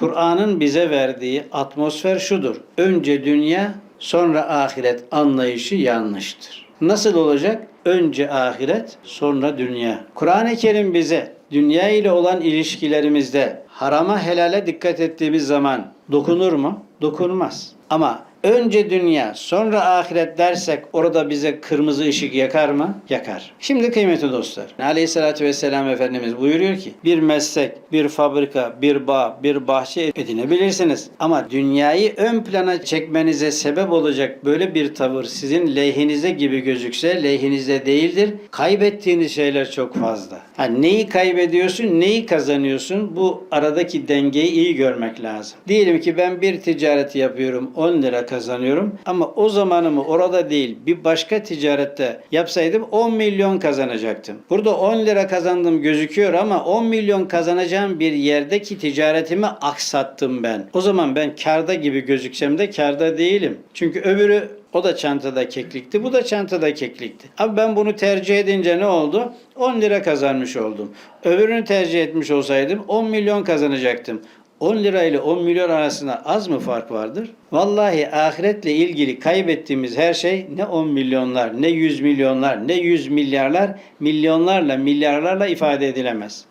Kur'an'ın bize verdiği atmosfer şudur. Önce dünya, sonra ahiret anlayışı yanlıştır. Nasıl olacak? Önce ahiret, sonra dünya. Kur'an-ı Kerim bize dünya ile olan ilişkilerimizde harama helale dikkat ettiğimiz zaman dokunur mu? Dokunmaz. Ama önce dünya, sonra ahiret dersek orada bize kırmızı ışık yakar mı? Yakar. Şimdi kıymetli dostlar, Aleyhisselatü Vesselam Efendimiz buyuruyor ki bir meslek, bir fabrika, bir bağ, bir bahçe edinebilirsiniz. Ama dünyayı ön plana çekmenize sebep olacak böyle bir tavır sizin lehinize gibi gözükse lehinizde değildir. Kaybettiğiniz şeyler çok fazla. Ha, neyi kaybediyorsun, neyi kazanıyorsun? Bu aradaki dengeyi iyi görmek lazım. Diyelim ki ben bir ticareti yapıyorum, 10 lira kazanıyorum ama o zamanımı orada değil bir başka ticarette yapsaydım 10 milyon kazanacaktım. Burada 10 lira kazandım gözüküyor ama 10 milyon kazanacağım bir yerdeki ticaretimi aksattım ben. O zaman ben karda gibi gözüksem de karda değilim. Çünkü öbürü o da çantada keklikti, bu da çantada keklikti. Abi ben bunu tercih edince ne oldu? 10 lira kazanmış oldum. Öbürünü tercih etmiş olsaydım 10 milyon kazanacaktım. 10 lira ile 10 milyon arasında az mı fark vardır? Vallahi ahiretle ilgili kaybettiğimiz her şey ne 10 milyonlar, ne 100 milyonlar, ne 100 milyarlar, milyonlarla, milyarlarla ifade edilemez.